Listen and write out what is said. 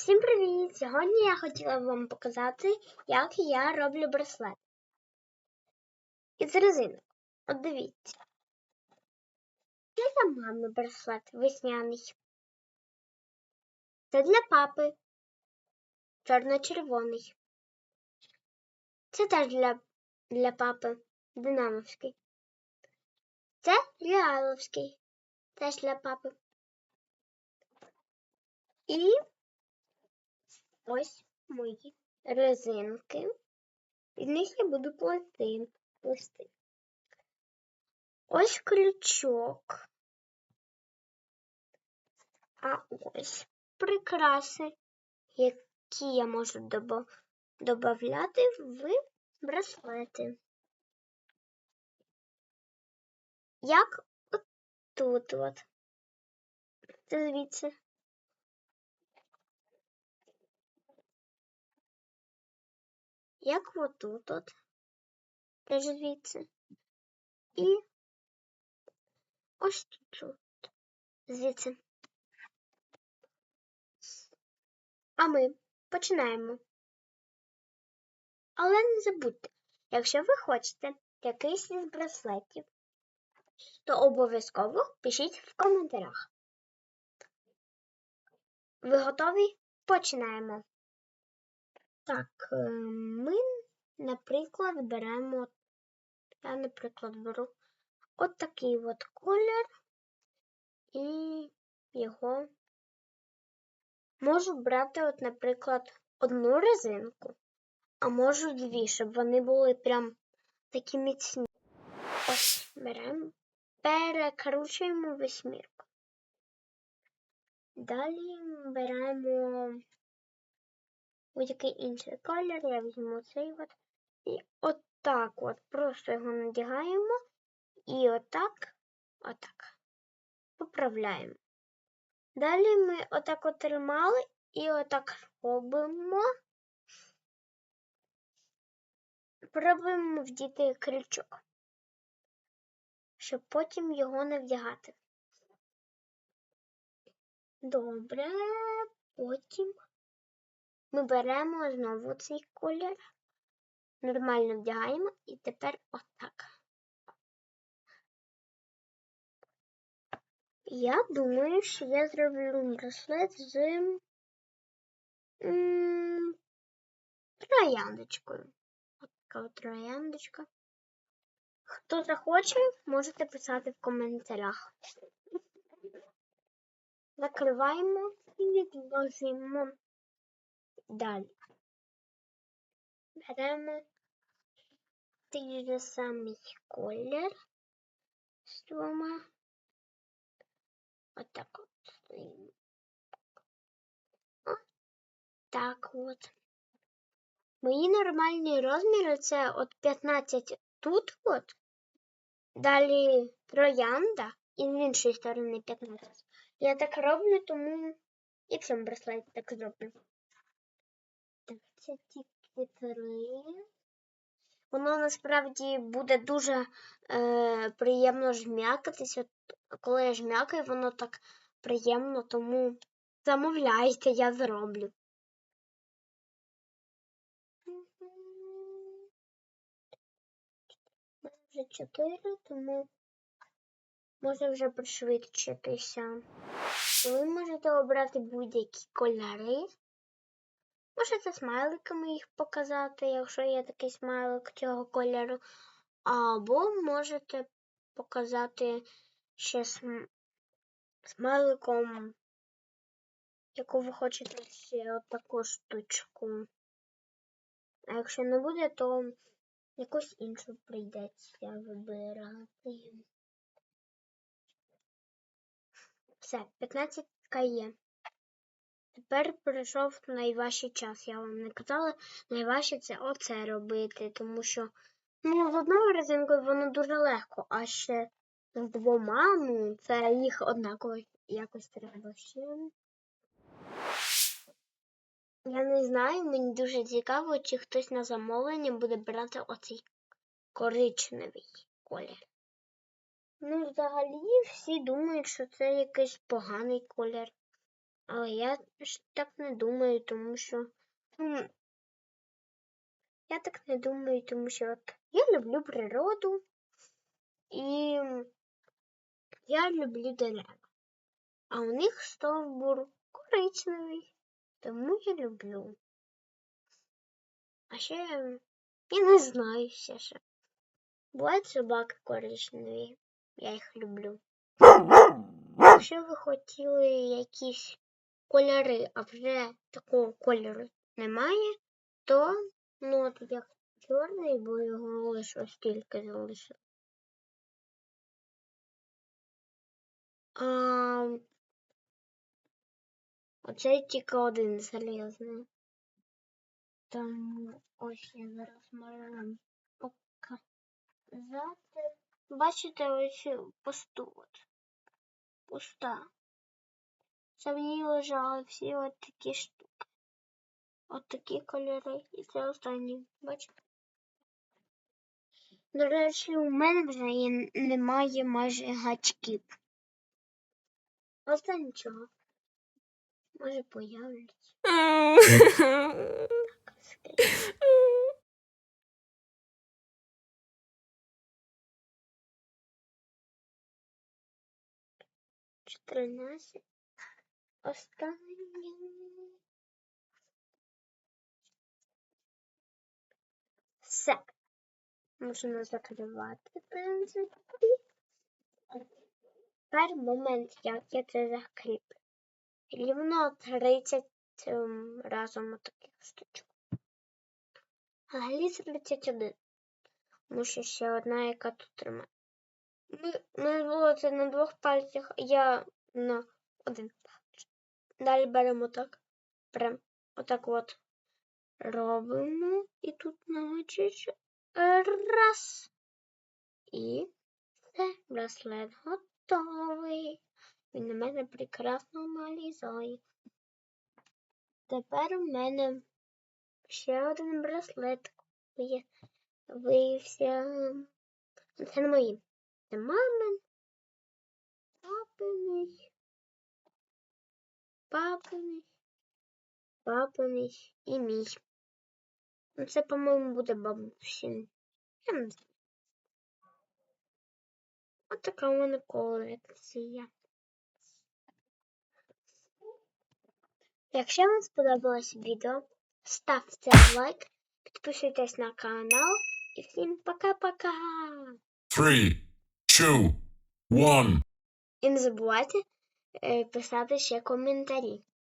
Всім привіт! Сьогодні я хотіла вам показати, як я роблю браслет. Із резинок. От дивіться. Це для мами браслет весняний. Це для папи. Чорно-червоний. Це теж для, для папи динамовський. Це реаловський. Теж для папи. І ось мої резинки. Від них я буду плести. плести. Ось крючок. А ось прикраси, які я можу додати в браслети. Як тут от. Дивіться. Як отут от, теж звідси. І ось тут от, звідси. А ми починаємо. Але не забудьте, якщо ви хочете якийсь із браслетів, то обов'язково пишіть в коментарях. Ви готові? Починаємо. Так, е, ми, наприклад, беремо, я, наприклад, беру от такий от колір і його можу брати, от, наприклад, одну резинку, а можу дві, щоб вони були прям такі міцні. Ось беремо, перекручуємо восьмірку. Далі беремо будь-який інший колір, я візьму цей от. І отак от просто його надягаємо і отак, отак поправляємо. Далі ми отак от тримали і отак робимо. Пробуємо вдіти крючок, щоб потім його не вдягати. Добре, потім ми беремо знову цей колір, нормально вдягаємо і тепер отак. Я думаю, що я зроблю браслет з трояндочкою. От така от трояндочка. Хто захоче, можете писати в коментарях. Закриваємо і відложимо. Далі. Беремо той же самий колір з двома. Отак от стоїмо. Так от. Мої нормальні розміри це от 15 тут от. Далі троянда і з іншої сторони 15. Я так роблю, тому і цьому браслеті так зроблю. Так, це тільки три. Воно насправді буде дуже е, приємно жмякатися. Коли я жмякаю, воно так приємно, тому замовляйте, я зроблю. Вже чотири, тому може вже пришвидшитися. Ви можете обрати будь-які кольори. Можете смайликами їх показати, якщо є такий смайлик цього кольору. Або можете показати ще см... смайликом, яку ви хочете ще отаку штучку. А якщо не буде, то якусь іншу прийдеться вибирати. Все, 15 є. Тепер прийшов найважчий час. Я вам не казала, найважче це оце робити, тому що ну, з одною резинкою воно дуже легко, а ще з двома, ну, це їх однаково якось треба ще. Я не знаю, мені дуже цікаво, чи хтось на замовлення буде брати оцей коричневий колір. Ну, взагалі, всі думають, що це якийсь поганий колір. Але я ж так не думаю, тому що. ну, Я так не думаю, тому що от я люблю природу і я люблю дерева. А у них стовбур коричневий, тому я люблю. А ще я не знаю ще що. Бувають собаки коричневі, я їх люблю. Якщо ви хотіли якісь кольори, а вже такого кольору немає, то ну от як чорний, бо його лише ось тільки залишив. А, оце тільки один залізний. Там ось я зараз можу показати. Бачите, ось пусту от. Пуста. Це в ній лежали всі от такі штуки. От такі кольори. І це останні. Бачите? До речі, у мене вже є, немає майже гачків. Оце нічого. Може появляться. Чотирнадцять. Останнє. Все. Можна закривати, в принципі. Тепер момент, як я це закріплю. Рівно 30 ем, разом таких штучок. Взагалі 31. Тому що ще одна, яка тут тримає. Ми, ми було це на двох пальцях, а я на один палець. Далі беремо так. Прям отак от робимо. І тут значить раз. І все, браслет готовий. Він на мене прекрасно налізає. Тепер у мене ще один браслет виявився. Це не мої. Це мамин, папиний, папиний, папиний і мій. Ну, Це, по-моєму, буде бабусин. Я не знаю. Ось така у мене колекція. Якщо вам сподобалось відео, ставте лайк, підписуйтесь на канал і всім пока-пока! Three, two, one. І не забувайте писати ще коментарі.